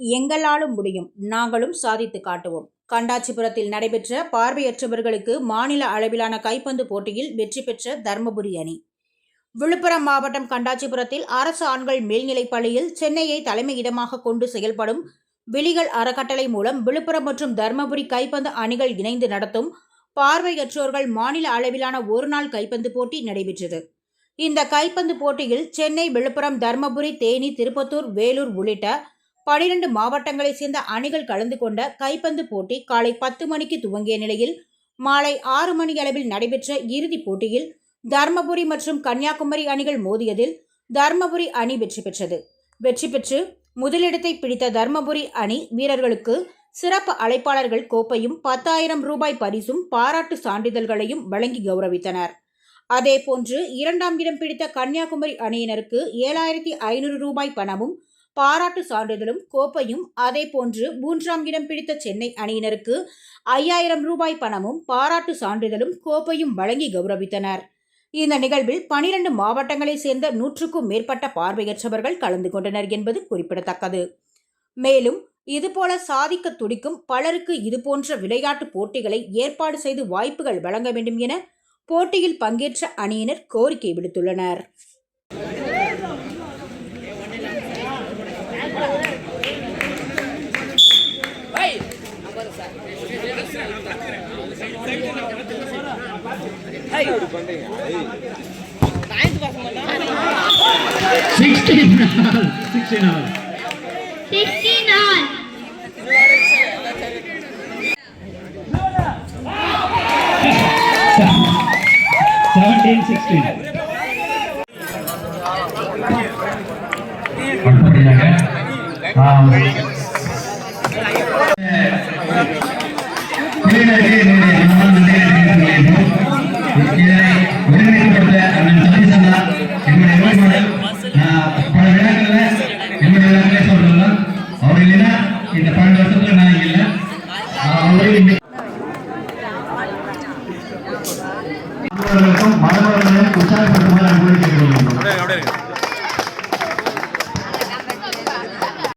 எங்களாலும் முடியும். நாங்களும் சாதித்து காட்டுவோம். கண்டாச்சிபுரத்தில் நடைபெற்ற பார்வையற்றவர்களுக்கு மாநில அளவிலான கைப்பந்து போட்டியில் வெற்றி பெற்ற தர்மபுரி அணி. விழுப்புரம் மாவட்டம் கண்டாச்சிபுரத்தில் அரசு ஆண்கள் மேல்நிலைப் பள்ளியில் சென்னையை தலைமையிடமாக கொண்டு செயல்படும் விழிகள் அறக்கட்டளை மூலம் விழுப்புரம் மற்றும் தர்மபுரி கைப்பந்து அணிகள் இணைந்து நடத்தும் பார்வையற்றோர்கள் மாநில அளவிலான ஒருநாள் கைப்பந்து போட்டி நடைபெற்றது. இந்த கைப்பந்து போட்டியில் சென்னை விழுப்புரம் தர்மபுரி தேனி திருப்பத்தூர் வேலூர் உள்ளிட்ட பனிரெண்டு மாவட்டங்களைச் சேர்ந்த அணிகள் கலந்து கொண்ட கைப்பந்து போட்டி காலை பத்து மணிக்கு துவங்கிய நிலையில் மாலை ஆறு மணி அளவில் நடைபெற்ற இறுதிப் போட்டியில் தர்மபுரி மற்றும் கன்னியாகுமரி அணிகள் மோதியதில் தர்மபுரி அணி வெற்றி பெற்றது. வெற்றி பெற்று முதலிடத்தை பிடித்த தர்மபுரி அணி வீரர்களுக்கு சிறப்பு அழைப்பாளர்கள் கோப்பையும் பத்தாயிரம் ரூபாய் பரிசும் பாராட்டு சான்றிதழ்களையும் வழங்கி கௌரவித்தனர். அதேபோன்று இரண்டாம் இடம் பிடித்த கன்னியாகுமரி அணியினருக்கு ஏழாயிரத்தி ஐநூறு ரூபாய் பணமும் பாராட்டு சான்றிதழும் கோப்பையும் அதே போன்று மூன்றாம் இடம் பிடித்த சென்னை அணியினருக்கு ஐயாயிரம் ரூபாய் பணமும் பாராட்டு சான்றிதழும் கோப்பையும் வழங்கி கௌரவித்தனர். இந்த நிகழ்வில் பனிரெண்டு மாவட்டங்களைச் சேர்ந்த நூற்றுக்கும் மேற்பட்ட பார்வையற்றவர்கள் கலந்து கொண்டனர் என்பது குறிப்பிடத்தக்கது. மேலும் இதுபோல சாதிக்க துடிக்கும் பலருக்கு இதுபோன்ற விளையாட்டு போட்டிகளை ஏற்பாடு செய்து வாய்ப்புகள் வழங்க வேண்டும் என போட்டியில் பங்கேற்ற அணியினர் கோரிக்கை விடுத்துள்ளனர். Sixteen all. Sixteen all. 16. இந்த பன்னெண்டு வருஷத்துல நான் இல்லை மாணவர்களுக்கும் மாணவர்களையும் உற்சாகப்படுத்துமாறு